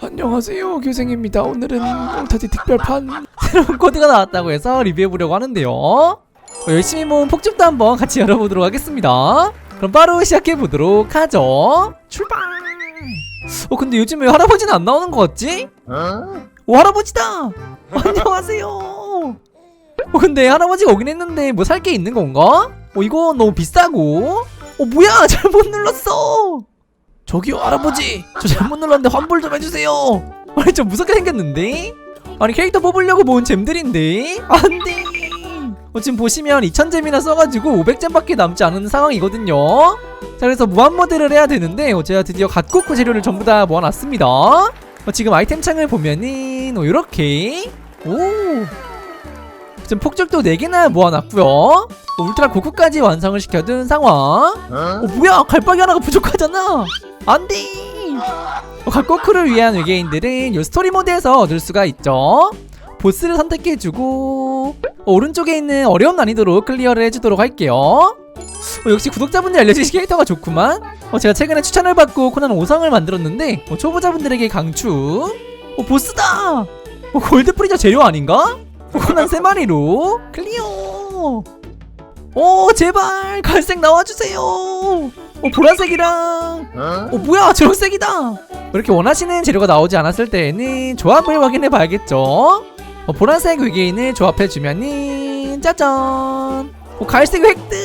안녕하세요 교생입니다. 오늘은 몽타디 특별판 새로운 코드가 나왔다고 해서 리뷰해보려고 하는데요. 어, 열심히 모은 폭죽도 한번 같이 열어보도록 하겠습니다. 그럼 바로 시작해보도록 하죠. 출발! 어 근데 요즘 왜 할아버지는 안 나오는 것 같지? 오 할아버지다! 안녕하세요! 어 근데 할아버지가 오긴 했는데 뭐 살 게 있는 건가? 어 이거 너무 비싸고? 어 뭐야! 잘못 눌렀어 저기요 할아버지 저 잘못 눌렀는데 환불 좀 해주세요. 아니 좀 무섭게 생겼는데? 아니 캐릭터 뽑으려고 모은 잼들인데? 안돼. 어, 지금 보시면 2000잼이나 써가지고 500잼밖에 남지 않은 상황이거든요. 자 그래서 무한모드를 해야 되는데 어, 제가 드디어 갓코코 재료를 전부 다 모아놨습니다. 어, 지금 아이템 창을 보면은 어, 이렇게. 오! 지금 폭죽도 4개나 모아놨고요. 어, 울트라 고쿠까지 완성을 시켜둔 상황. 어? 뭐야? 갈박이 하나가 부족하잖아 안돼. 어, 갈코크를 위한 외계인들은 이 스토리 모드에서 얻을 수가 있죠. 보스를 선택해주고 어, 오른쪽에 있는 어려운 난이도로 클리어를 해주도록 할게요. 어, 역시 구독자분들 알려주신 캐릭터가 좋구만. 어, 제가 최근에 추천을 받고 코난 5성을 만들었는데 어, 초보자분들에게 강추. 어 보스다! 어, 골드 프리저 재료 아닌가? 어, 코난 3마리로 클리어! 오 제발! 갈색 나와주세요 어 보라색이랑. 어? 뭐야 초록색이다. 이렇게 원하시는 재료가 나오지 않았을 때에는 조합을 확인해 봐야겠죠. 어, 보라색 외계인을 조합해 주면은 짜잔. 어 갈색 획득.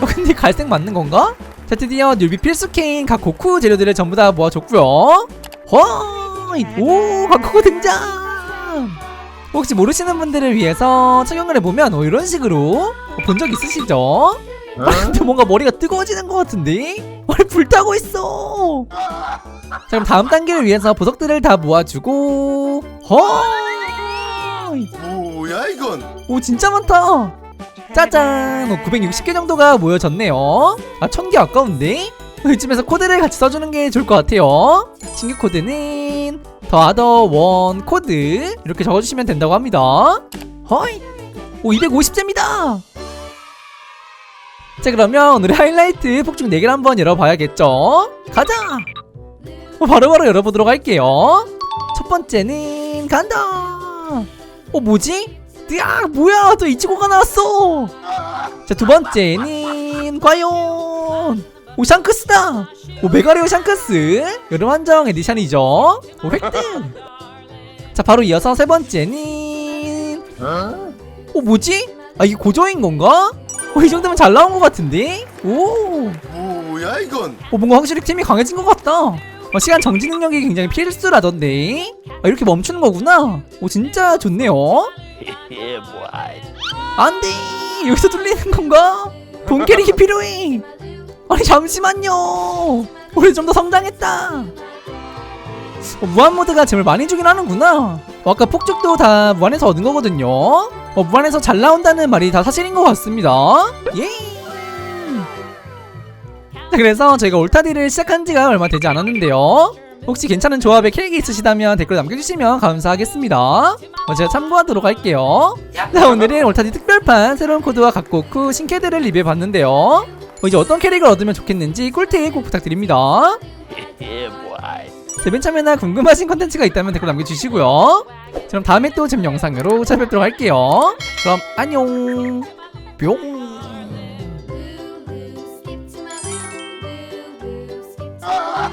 어 근데 갈색 맞는 건가? 자 드디어 뉴비 필수 케인 각 고쿠 재료들을 전부 다 모아줬고요. 허이 오 각코코 등장. 혹시 모르시는 분들을 위해서 착용을 해보면 어, 이런 식으로 본적 있으시죠? 아, 근데 뭔가 머리가 뜨거워지는 것 같은데? 머리 불타고 있어! 자, 그럼 다음 단계를 위해서 보석들을 다 모아주고, 허이! 뭐야 이건? 오, 진짜 많다! 짜잔! 어, 960개 정도가 모여졌네요. 아, 1000개 아까운데? 이쯤에서 코드를 같이 써주는 게 좋을 것 같아요. 신규 코드는 더 아더 원 코드 이렇게 적어주시면 된다고 합니다. 허이! 오, 250잼이다! 자 그러면 오늘의 하이라이트 폭죽 4개를 한번 열어봐야겠죠? 가자! 어, 바로 바로 열어보도록 할게요. 첫 번째는 간다! 어 뭐지? 야 뭐야! 또 이치고가 나왔어! 자 두 번째는 과연! 오 샹크스다! 오 메가레오 샹크스! 여름 한정 에디션이죠? 오 획득! 자 바로 이어서 세 번째는 어? 뭐지? 아 이게 고조인 건가? 어, 이 정도면 잘 나온 것 같은데? 오, 뭐야 이건? 어, 뭔가 확실히 팀이 강해진 것 같다. 어, 시간 정지 능력이 굉장히 필수라던데. 아, 이렇게 멈추는 거구나. 오, 진짜 좋네요. 안 돼! 여기서 뚫리는 건가? 돈 캐릭이 필요해! 아니, 잠시만요! 우리 좀 더 성장했다! 어, 무한모드가 잼을 많이 주긴 하는구나. 어, 아까 폭죽도 다 무한에서 얻은 거거든요. 어, 무한에서 잘 나온다는 말이 다 사실인 것 같습니다. 예! 자, 그래서 저희가 올타디를 시작한 지가 얼마 되지 않았는데요. 혹시 괜찮은 조합의 캐릭이 있으시다면 댓글 남겨주시면 감사하겠습니다. 어, 제가 참고하도록 할게요. 자, 오늘은 올타디 특별판 새로운 코드와 각고쿠 신캐드를 리뷰해봤는데요. 어, 이제 어떤 캐릭을 얻으면 좋겠는지 꿀팁 꼭 부탁드립니다. 제벤 참여나 궁금하신 컨텐츠가 있다면 댓글 남겨주시고요. 그럼 다음에 또잼 영상으로 찾아뵙도록 할게요. 그럼 안녕. 뿅. 아!